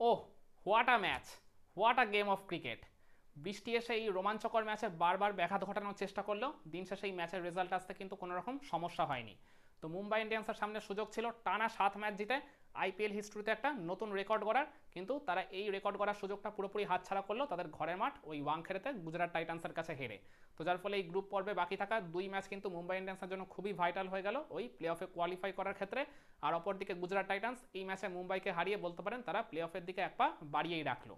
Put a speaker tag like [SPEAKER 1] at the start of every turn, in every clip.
[SPEAKER 1] O what a match what a game of cricket বৃষ্টি এসে এই রোমাঞ্চকর ম্যাচে বারবার ব্যাঘাত ঘটানোর চেষ্টা করলেও দিন শেষে এই ম্যাচের রেজাল্ট আসতে কিন্তু কোনো রকম সমস্যা হয়নি। তো মুম্বাই ইন্ডিয়ান্সের সামনে সুযোগ ছিল টানা সাত ম্যাচ জিতে আইপিএল হিস্ট্রিতে একটা নতুন রেকর্ড গড়ার, কিন্তু তারা এই রেকর্ড গড়ার সুযোগটা পুরোপুরি হাতছাড়া করল তাদের ঘরের মাঠ ওই ওয়াংখেড়েতে গুজরাট টাইটান্সের কাছে হেরে। তো যার ফলে এই গ্রুপ পর্বে বাকি থাকা দুই ম্যাচ কিন্তু মুম্বাই ইন্ডিয়ান্সের জন্য খুবই ভাইটাল হয়ে গেল ওই প্লে অফে কোয়ালিফাই করার ক্ষেত্রে। আর অপরদিকে গুজরাট টাইটান্স এই ম্যাচে মুম্বাইকে হারিয়ে বলতে পারেন তারা প্লে অফের দিকে এক পা বাড়িয়েই রাখল।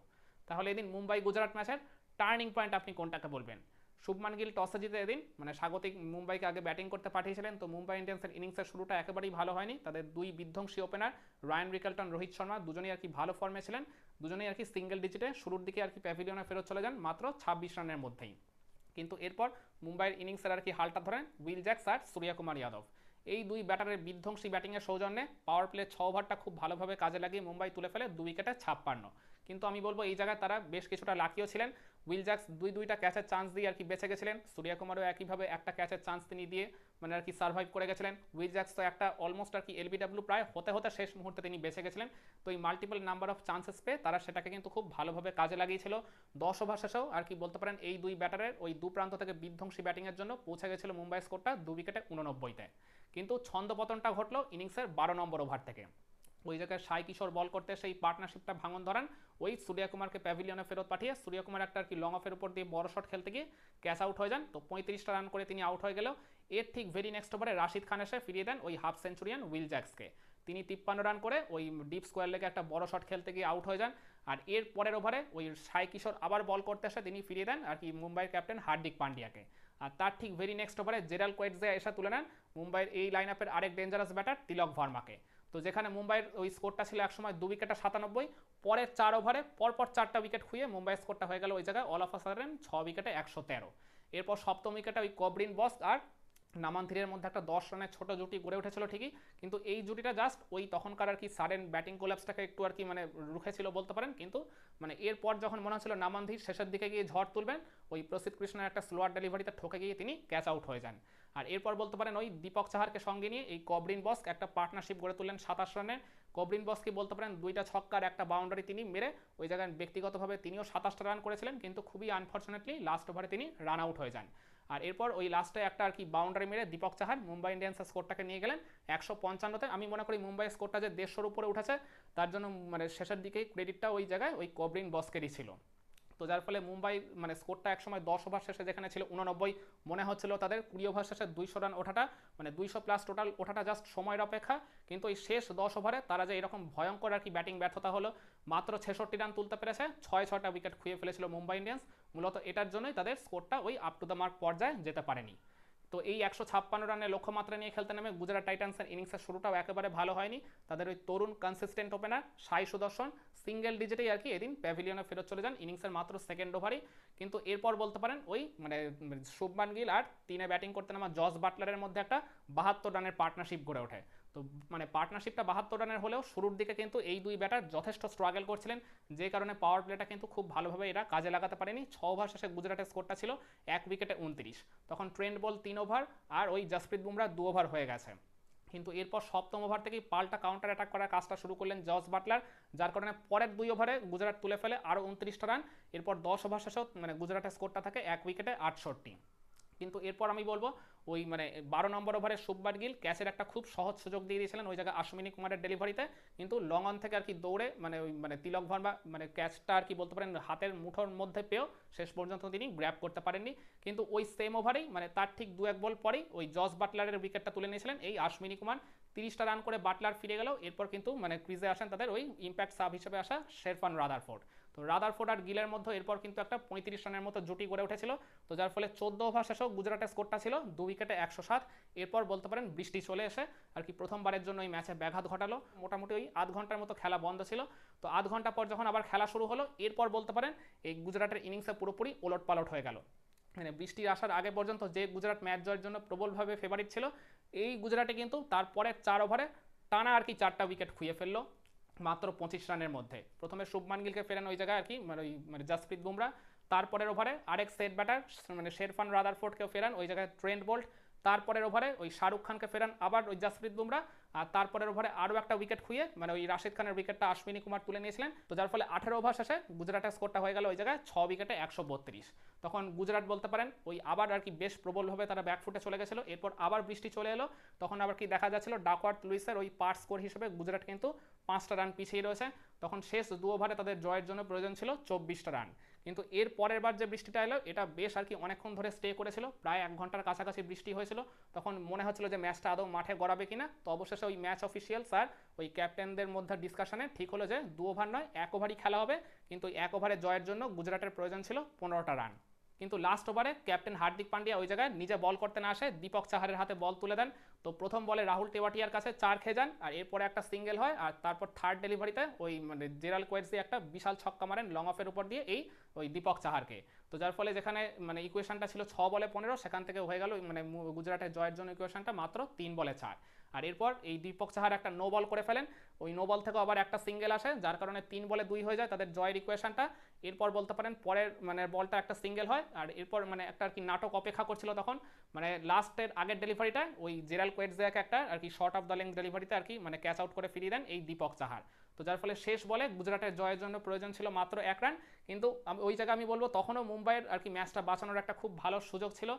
[SPEAKER 1] তাহলে এদিন মুম্বাই গুজরাট ম্যাচের টার্নিং পয়েন্ট আপনি কোনটাকে বলবেন? শুভমান গিল টসে জিতে এদিন। মানে স্বাগতিক মুম্বাইকে আগে ব্যাটিং করতে পাঠিয়েছিলেন। তো মুম্বাই ইন্ডিয়ান্সের ইনিংসের শুরুটা একেবারেই ভালো হয়নি। তাদের দুই বিধ্বংসী opener Ryan Rickelton Rohit Sharma দুজনেই আর কি ভালো ফর্মে ছিলেন। দুজনেই আর কি সিঙ্গেল ডিজিটে শুরুর দিকে আর কি প্যাভিলিয়নে ফেরত চলে যান, মাত্র ছাব্বিশ রানের মধ্যেই। কিন্তু এরপর মুম্বাইয়ের ইনিংসের আর কি হালটা ধরেন উইল জ্যাক্স আর সূর্যকুমার যাদব এই দুই ব্যাটারের বিধ্বংসী ব্যাটিংয়ের সৌজন্যে পাওয়ার প্লে ছ ওভারটা খুব ভালোভাবে কাজে লাগিয়ে মুম্বাই তুলে ফেলে দুই উইকেটে ছাপ্পান্ন। কিন্তু আমি বলব এই জায়গায় তারা বেশ কিছুটা লাকিও ছিলেন। উইল জ্যাক্স দুই দুইটা ক্যাচের চান্স দিয়ে আর কি বেঁচে গেছিলেন। সূর্যকুমারও একইভাবে একটা ক্যাচের চান্স তিনি দিয়ে মানে আর কি সার্ভাইভ করে গেছিলেন। উইল জ্যাক্স তো একটা অলমোস্ট আর কি এলবিডাব্লিউ প্রায় হতে হতে শেষ মুহূর্তে তিনি বেঁচে গেছিলেন। তো এই মাল্টিপল নাম্বার অফ চান্সেস পেয়ে তারা সেটাকে কিন্তু খুব ভালোভাবে কাজে লাগিয়েছিল। দশ ওভার শেষেও আর কি বলতে পারেন এই দুই ব্যাটারের ওই দু প্রান্ত থেকে বিধ্বংসী ব্যাটিংয়ের জন্য পৌঁছে গেছিল মুম্বাই স্কোরটা দু উইকেটে উননব্বইতে। কিন্তু ছন্দপতনটা ঘটলো ইনিংসের বারো নম্বর ওভার থেকে। ওই জায়গায় সাই কিশোর বল করতে সেই পার্টনারশিপটা ভাঙন ধরান। ওই সূর্যকুমারকে প্যাভিলিয়নে ফেরত পাঠিয়ে সূর্যকুমার একটা আর কি লং অফের উপর দিয়ে বড় শট খেলতে গিয়ে ক্যাচ আউট হয়ে যান। তো পঁয়ত্রিশটা রান করে তিনি আউট হয়ে গেলেও এর ঠিক ভেরি নেক্সট ওভারে রাশিদ খান এসে ফিরিয়ে দেন ওই হাফ সেঞ্চুরিয়ান উইল জ্যাক্সকে। তিনি তিপ্পান্ন রান করে ওই ডিপ স্কোয়ার লেগে একটা বড় শট খেলতে গিয়ে আউট হয়ে যান। আর এর পরের ওভারে ওই সাই কিশোর আবার বল করতে এসে তিনি ফিরিয়ে দেন আর কি মুম্বাইয়ের ক্যাপ্টেন হার্দিক পান্ডিয়াকে। আর তার ঠিক ভেরি নেক্সট ওভারে জেরাল কোয়েটজে এসে তুলে নেন। মুম্বাইয়ের এই লাইন আপের আরেক ডেঞ্জারাস ব্যাটার তিলক ভার্মাকে। তো যেখানে মুম্বাইয়ের ওই স্কোরটা ছিল একসময় দু উইকেটে সাতানব্বই, পরের চার ওভারে পরপর চারটা উইকেট খুঁয়ে মুম্বাইয়ের স্কোরটা হয়ে গেল ওই জায়গায় অল অফ আসারেন ছ উইকেটে একশো তেরো। এরপর সপ্তম উইকেটে ওই কবরিন বস আর নামান্থিরের মধ্যে একটা দশ রানের ছোট জুটি গড়ে উঠেছিল ঠিকই, কিন্তু এই জুটিটা জাস্ট ওই তখনকার আর কি সাডেন ব্যাটিং কোলাপসটাকে একটু আর কি মানে রুখেছিল বলতে পারেন, কিন্তু মানে এরপর যখন মনে হচ্ছিল নামান্ধির শেষের দিকে গিয়ে ঝড় তুলবেন, ওই প্রসিদ্ধ কৃষ্ণের একটা স্লোয়ার ডেলিভারিতে ঠকে গিয়ে তিনি ক্যাচ আউট হয়ে যান। আর এরপর বলতে পারেন ওই দীপক চাহারকে সঙ্গে নিয়ে এই কবরিন বস্ক একটা পার্টনারশিপ গড়ে তুললেন সাতাশ রানের কবরিন বসকে বলতে পারেন দুইটা ছক্কার একটা বাউন্ডারি তিনি মেরে ওই জায়গায় ব্যক্তিগতভাবে তিনিও সাতাশটা রান করেছিলেন, কিন্তু খুবই আনফর্চুনেটলি লাস্ট ওভারে তিনি রান আউট হয়ে যান। আর এরপর ওই লাস্টে একটা আর কি বাউন্ডারি মেরে দীপক চাহার মুম্বাই ইন্ডিয়ান্সের স্কোরটাকে নিয়ে গেলেন একশো পঞ্চান্নতে। আমি মনে করি মুম্বাই স্কোরটা যে দেড়শোর উপরে উঠেছে, তার জন্য মানে শেষের দিকেই ক্রেডিটটা ওই জায়গায় ওই কবরিন বস্কেরই ছিল। তো যার ফলে মুম্বাই মানে স্কোরটা একসময় দশ ওভার শেষে যেখানে ছিল উননব্বই, মনে হচ্ছিল তাদের কুড়ি ওভার শেষে দুইশো রান ওঠাটা মানে দুইশো প্লাস টোটাল ওঠাটা জাস্ট সময়ের অপেক্ষা। কিন্তু এই শেষ দশ ওভারে তারা যে এরকম ভয়ঙ্কর আর কি ব্যাটিং ব্যর্থতা হলো, মাত্র ছেষট্টি রান তুলতে পেরেছে, ছয় ছয়টা উইকেট খুঁয়ে ফেলেছিল মুম্বাই ইন্ডিয়ান্স মূলত এটার জন্যই তাদের স্কোরটা ওই আপ টু দ্য মার্ক পর্যায়ে যেতে পারেনি। তো এই একশো ছাপ্পান্ন রানের লক্ষ্যমাত্রা নিয়ে খেলতে নামে গুজরাট টাইটান্সের ইনিংসের শুরুটাও একেবারে ভালো হয়নি। তাদের ওই তরুণ কনসিস্টেন্ট ওপেনার সাই সুদর্শন সিঙ্গেল ডিজিটেই আর কি এদিন প্যাভিলিয়নে ফেরত চলে যান। ইনিংসের মাত্র সেকেন্ড ওভারই কিন্তু এরপর বলতে পারেন ওই মানে শুভমান গিল আর তিনে ব্যাটিং করতে নামা জস বাটলারের মধ্যে একটা বাহাত্তর রানের পার্টনারশিপ গড়ে ওঠে। তো মানে পার্টনারশিপটা বাহাত্তর রানের হলেও শুরুর দিকে কিন্তু এই দুই ব্যাটার যথেষ্ট স্ট্রাগল করছিলেন। যে কারণে পাওয়ার প্লেটা কিন্তু খুব ভালোভাবে এরা কাজে লাগাতে পারেনি। ছ ওভার শেষে গুজরাটের স্কোরটা ছিল এক উইকেটে উনত্রিশ। তখন ট্রেন্ড বল তিন ওভার আর ওই জসপ্রীত বুমরা দু ওভার হয়ে গেছে। কিন্তু এরপর সপ্তম ওভার থেকেই পাল্টা কাউন্টার অ্যাটাক করার কাজটা শুরু করলেন জস বাটলার, যার কারণে পরের দুই ওভারে গুজরাট তুলে ফেলে আরও উনত্রিশটা রান এরপর দশ ওভার শেষেও মানে গুজরাটের স্কোরটা থাকে এক উইকেটে আটষট্টি। কিন্তু এরপর আমি বলব, ওই মানে বারো নম্বর ওভারে শুভবার গিল ক্যাচের একটা খুব সহজ সুযোগ দিয়ে দিয়েছিলেন ওই জায়গায় অশ্বিনী কুমারের ডেলিভারিতে। কিন্তু লং অন থেকে আর কি দৌড়ে মানে ওই মানে তিলক ভার্মা মানে ক্যাচটা আর কি বলতে পারেন হাতের মুঠোর মধ্যে পেয়েও শেষ পর্যন্ত তিনি গ্র্যাপ করতে পারেননি। কিন্তু ওই সেম ওভারেই মানে তার ঠিক দু এক বল পরেই ওই জস বাটলারের উইকেটটা তুলে নিয়েছিলেন। এই অশ্বিনী কুমার তিরিশটা রান করে বাটলার ফিরে গেল এরপর কিন্তু মানে ক্রিজে আসেন তাদের ওই ইম্প্যাক্ট সাব হিসেবে আসা শেরফান রাদারফোর্ড। তো রাদারফোর্ড আর গিলের মধ্যে এরপর কিন্তু একটা পঁয়ত্রিশ রানের মতো জুটি গড়ে উঠেছিল। তো যার ফলে চোদ্দ ওভার শেষেও গুজরাটের স্কোরটা ছিল, দু উইকেটে একশো সাত। এরপর বলতে পারেন বৃষ্টি চলে এসে আর কি প্রথমবারের জন্য ওই ম্যাচে ব্যাঘাত ঘটালো। মোটামুটি ওই আধ ঘণ্টার মতো খেলা বন্ধ ছিল। তো আধ ঘণ্টা পর যখন আবার খেলা শুরু হলো, এরপর বলতে পারেন এই গুজরাটের ইনিংসে পুরোপুরি ওলট পালট হয়ে গেল। মানে বৃষ্টি আসার আগে পর্যন্ত যে গুজরাট ম্যাচ জয়ের জন্য প্রবলভাবে ফেভারিট ছিল, এই গুজরাটে কিন্তু তারপরে চার ওভারে টানা আর কি চারটা উইকেট খুঁয়ে ফেলল। মাত্র পঁচিশ রানের মধ্যে। প্রথমে শুভমান গিলকে ফেরেন ওই জায়গায় আর কি মানে ওই মানে জাসপ্রীত বুমরা। তারপরের ওভারে আরেক সেট ব্যাটার মানে শেরফান রাদারফোর্ডকেও ফেরান, ওই জায়গায় ট্রেন্ড বোল্ট। তারপরের ওভারে ওই শাহরুখ খানকে ফেরান আবার ওই জাসপ্রীত বুমরা। আর তারপরের ওভারে আরও একটা উইকেট খুঁয়ে মানে ওই রাশিদ খানের উইকেটটা আশ্বিনী কুমার তুলে নিয়েছিলেন। তো যার ফলে আঠেরো ওভার শেষে গুজরাটের স্কোরটা হয়ে গেল ওই জায়গায় ছ উইকেটে একশো বত্রিশ। তখন গুজরাট বলতে পারেন ওই আবার আর কি বেশ প্রবলভাবে তারা ব্যাকফুটে চলে গেছিল, এরপর আবার বৃষ্টি চলে এলো। তখন আবার কি দেখা যাচ্ছিল, ডাকওয়ার্থ লুইসের ওই পার স্কোর হিসেবে গুজরাট কিন্তু পাঁচটা রান পিছিয়ে রয়েছে। তখন শেষ দু ওভারে তাদের জয়ের জন্য প্রয়োজন ছিল চব্বিশটা রান কিন্তু এর পরের বার যে বৃষ্টিটা এলো, এটা বেশ আর কি অনেকক্ষণ ধরে স্টে করেছিল। প্রায় এক ঘণ্টার কাছাকাছি বৃষ্টি হয়েছিল। তখন মনে হচ্ছিল যে ম্যাচটা আদৌ মাঠে গড়াবে কিনা। তো অবশেষে ওই ম্যাচ অফিসিয়াল স্যার, ওই ক্যাপ্টেনদের মধ্যে ডিসকাশনে ঠিক হলো যে দু ওভার নয়, এক ওভারই খেলা হবে। কিন্তু এক ওভারে জয়ের জন্য গুজরাটের প্রয়োজন ছিল পনেরোটা রান কিন্তু লাস্ট ওভারে ক্যাপ্টেন হার্দিক পান্ডিয়া ওই জায়গায় নিজে বল করতে না আসে, দীপক চাহারের হাতে বল তুলে দেন। তো প্রথম বলে রাহুল টেওয়াটিয়ার কাছে চার খেয়ে যান, আর এরপরে একটা সিঙ্গেল হয়, আর তারপর থার্ড ডেলিভারিতে ওই মানে জেরাল কোয়েটসি একটা বিশাল ছক্কা মারেন লং অফের উপর দিয়ে এই ওই দীপক চাহারকে। তো যার ফলে যেখানে মানে ইকুয়েশনটা ছিল ছ বলে পনেরো, সেখান থেকে হয়ে গেল মানে গুজরাটের জয়ের জন্য ইকুয়েশনটা মাত্র তিন বলে চার। আর এরপর এই দীপক চাহার একটা নো বল করে ফেলেন। ওই নো বল থেকে আবার একটা সিঙ্গেল আসে, যার কারণে তিন বলে দুই হয়ে যায় তাদের জয়ের ইকুয়েশনটা এরপর বলতে পারেন পরের মানে বলটা একটা সিঙ্গেল হয়, আর এরপর মানে একটা আর কি নাটক অপেক্ষা করছিল তখন। মানে লাস্টের আগের ডেলিভারিটা ওই জেরাল কোয়েটসিয়াকে একটা আর কি শর্ট অফ দ্য লেন্থ ডেলিভারিতে আর কি মানে ক্যাচ আউট করে ফিরিয়ে দেন এই দীপক চাহার তো যার ফলে শেষ বলে গুজরাটের জয়ের জন্য প্রয়োজন ছিল মাত্র এক রান কিন্তু ওই জায়গায় আমি বলব তখনও মুম্বাইয়ের আর কি ম্যাচটা বাঁচানোর একটা খুব ভালো সুযোগ ছিল।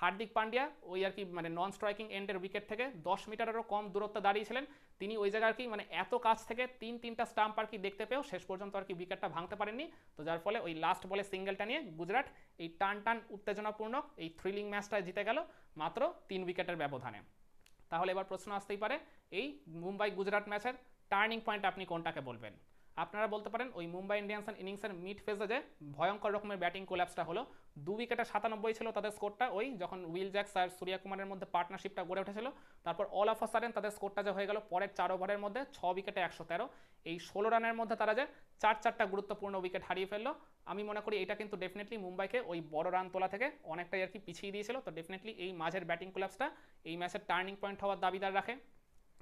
[SPEAKER 1] হার্দিক পান্ডিয়া ওই আর কি মানে নন স্ট্রাইকিং এন্ডের উইকেট থেকে দশ মিটারেরও কম দূরত্ব দাঁড়িয়েছিলেন। তিনি ওই জায়গায় আর কি মানে এত কাছ থেকে তিন তিনটা স্টাম্প আর কি দেখতে পেয়েও শেষ পর্যন্ত আর কি উইকেটটা ভাঙতে পারেননি। তো যার ফলে ওই লাস্ট বলে সিঙ্গেলটা নিয়ে গুজরাট এই টান টান উত্তেজনাপূর্ণ এই থ্রিলিং ম্যাচটা জিতে গেল মাত্র তিন উইকেটের ব্যবধানে। তাহলে এবার প্রশ্ন আসতেই পারে, এই মুম্বাই গুজরাট ম্যাচের টার্নিং পয়েন্ট আপনি কোনটাকে বলবেন? আপনারা বলতে পারেন ওই মুম্বাই ইন্ডিয়ান্সের ইনিংসের মিড ফেজে যে ভয়ঙ্কর রকমের ব্যাটিং কোল্যাপসটা হলো। দু উইকেটে সাতানব্বই ছিল তাদের স্কোরটা ওই যখন উইল জ্যাক্স আর সূর্যা কুমারের মধ্যে পার্টনারশিপটা গড়ে উঠেছিল, তারপর অল অফ আ সাডেন তাদের স্কোরটা যে হয়ে গেল পরের চার ওভারের মধ্যে ছ উইকেটে একশো তেরো। এই ষোলো রানের মধ্যে তারা যে চার চারটা গুরুত্বপূর্ণ উইকেট হারিয়ে ফেলল। আমি মনে করি এটা কিন্তু ডেফিনেটলি মুম্বাইকে ওই বড় রান তোলা থেকে অনেকটাই আর কি পিছিয়ে দিয়েছিল। তো ডেফিনেটলি এই মাঝের ব্যাটিং কোল্যাপসটা এই ম্যাচের টার্নিং পয়েন্ট হওয়ার দাবিদার রাখে।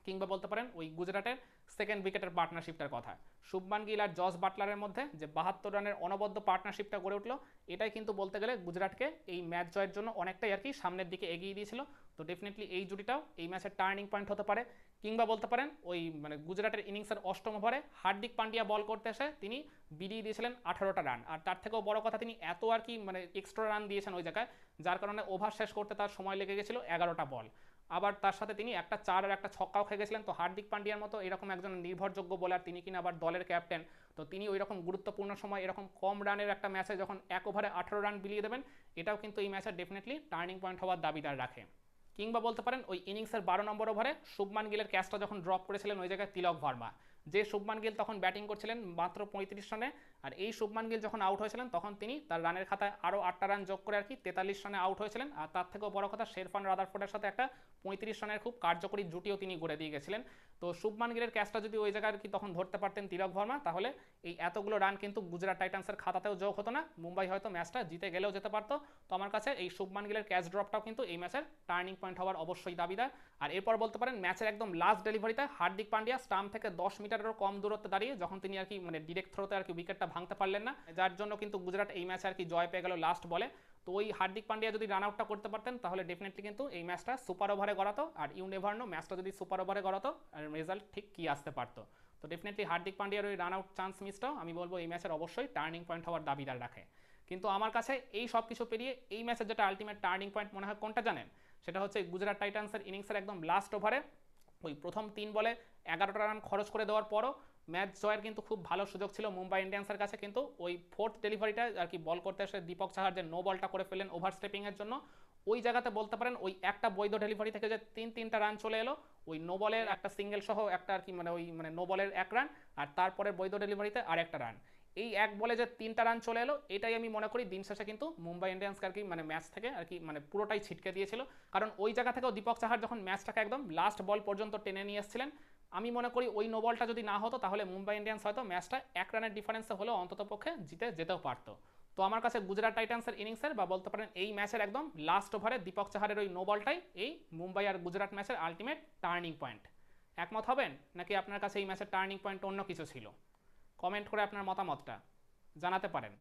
[SPEAKER 1] কিংবা বলতে পারেন ওই গুজরাটের সেকেন্ড উইকেটের পার্টনারশিপটার কথা। শুভমান গিল আর জস বাটলারের মধ্যে যে বাহাত্তর রানের অনবদ্য পার্টনারশিপটা গড়ে উঠল, এটাই কিন্তু বলতে গেলে গুজরাটকে এই ম্যাচ জয়ের জন্য অনেকটাই আর কি সামনের দিকে এগিয়ে দিয়েছিল। তো ডেফিনেটলি এই জুটিটাও এই ম্যাচের টার্নিং পয়েন্ট হতে পারে। কিংবা বলতে পারেন ওই মানে গুজরাটের ইনিংসের অষ্টম ওভারে হার্দিক পান্ডিয়া বল করতে এসে তিনি বিলিয়ে দিয়েছিলেন আঠারোটা রান আর তার থেকেও বড় কথা, তিনি এত আর কি মানে এক্সট্রা রান দিয়েছেন ওই জায়গায়, যার কারণে ওভার শেষ করতে তার সময় লেগে গেছিল এগারোটা বল আবার তার সাথে তিনি একটা চার আর একটা ছক্কাও খেয়ে গেছিলেন। তো হার্দিক পান্ডিয়ার মতো এরকম একজন নির্ভরযোগ্য বোলার তিনি কিনা আবার দলের ক্যাপ্টেন তো তিনি ওই রকম গুরুত্বপূর্ণ সময় এরকম কম রানের একটা ম্যাচে যখন এক ওভারে আঠারো রান বিলিয়ে দেবেন, এটাও কিন্তু এই ম্যাচের ডেফিনেটলি টার্নিং পয়েন্ট হওয়ার দাবিদার রাখে। কিংবা বলতে পারেন ওই ইনিংসের বারো নম্বর ওভারে শুভমান গিলের ক্যাচটা যখন ড্রপ করেছিলেন ওই জায়গায় তিলক ভার্মা। যে শুভমান গিল তখন ব্যাটিং করছিলেন মাত্র পঁয়ত্রিশ রানে, আর এই শুভমান গিল যখন আউট হয়েছিলেন, তখন তিনি তার রানের খাতায় আরও আটটা রান যোগ করে আর কি তেতাল্লিশ রানে আউট হয়েছিলেন। আর তার থেকেও বড় কথা শেরফান রাদারফোর্ডের সাথে একটা পঁয়ত্রিশ রানের খুব কার্যকরী জুটিও তিনি গড়ে দিয়ে গেছিলেন। তো শুভমান গিলের ক্যাচটা যদি ওই জায়গায় কি তখন ধরতে পারতেন তিলক ভার্মা, তাহলে এই এতগুলো রান কিন্তু গুজরাট টাইটান্সের খাতাতেও যোগ হতো না। মুম্বাই হয়তো ম্যাচটা জিতে গেলেও যেতে পারতো। তো আমার কাছে এই শুভমান গিলের ক্যাচ ড্রপটাও কিন্তু এই ম্যাচের টার্নিং পয়েন্ট হওয়ার অবশ্যই দাবিদার। আর এরপর বলতে পারেন ম্যাচের একদম লাস্ট ডেলিভারিতে হার্দিক পান্ডিয়া স্টাম্প থেকে দশ মিটারেরও কম দূরত্বে দাঁড়িয়ে যখন তিনি আর কি মানে ডিরেক্ট থ্রোতে আর কি উইকেটটা ভাঙতে পারলেন না, যার জন্য কিন্তু গুজরাট এই ম্যাচে আর কি জয় পেয়ে গেল লাস্ট বলে। তো ওই হার্দিক পান্ডিয়া যদি রান আউটটা করতে পারতেন, তাহলে ডেফিনেটলি কিন্তু এই ম্যাচটা সুপার ওভারে গড়াতো আর ইউনেভার্নো ম্যাচটা যদি সুপার ওভারে গড়াতো রেজাল্ট ঠিক কি আসতে পারতো। তো ডেফিনেটলি হার্দিক পান্ডিয়ার ওই রান আউট চান্স মিসটাও আমি বলব এই ম্যাচের অবশ্যই টার্নিং পয়েন্ট হওয়ার দাবিদার রাখে। কিন্তু আমার কাছে এই সব কিছু পেরিয়ে এই ম্যাচের যেটা আলটিমেট টার্নিং পয়েন্ট মনে হয় কোনটা জানেন? সেটা হচ্ছে গুজরাট টাইটান্সের ইনিংসের একদম লাস্ট ওভারে ওই প্রথম তিন বলে এগারোটা রান খরচ করে দেওয়ার পরও ম্যাচ জয়ের কিন্তু খুব ভালো সুযোগ ছিল মুম্বাই ইন্ডিয়ান্সের কাছে। কিন্তু ওই ফোর্থ ডেলিভারিটা আর কি বল করতে এসে দীপক চাহার যে নো বলটা করে ফেলেন ওভার স্টেপিংয়ের জন্য ওই জায়গাতে বলতে পারেন ওই একটা বৈধ ডেলিভারি থেকে যে তিন তিনটা রান চলে এলো ওই নো বলের একটা সিঙ্গেল সহ একটা আর কি মানে ওই মানে নো বলের এক রান আর তারপরে বৈধ ডেলিভারিতে আর একটা রান এই এক বলে যে তিনটা রান চলে এলো এটাই আমি মনে করি দিন শেষে কিন্তু মুম্বাই ইন্ডিয়ান্সকে আর কি মানে ম্যাচ থেকে আর কি মানে পুরোটাই ছিটকে দিয়েছিল। কারণ ওই জায়গা থেকেও দীপক চাহার যখন ম্যাচটাকে একদম লাস্ট বল পর্যন্ত টেনে নিয়ে এসেছিলেন আমি মনে করি ওই নো বলটা যদি না হতো, তাহলে মুম্বাই ইন্ডিয়ান্স হয়তো ম্যাচটা এক রানের ডিফারেন্সে হলেও অন্তত পক্ষে জিতে, যেতেও পারতো। তো আমার কাছে গুজরাট টাইটান্সের ইনিংসের বা বলতে পারেন এই ম্যাচের একদম লাস্ট ওভারে দীপক চাহারের ওই নো বলটাই এই মুম্বাই আর গুজরাট ম্যাচের আলটিমেট টার্নিং পয়েন্ট একমত হবেন? নাকি আপনার কাছে এই ম্যাচের টার্নিং পয়েন্ট অন্য কিছু ছিল? কমেন্ট করে আপনার মতামতটা জানাতে পারেন।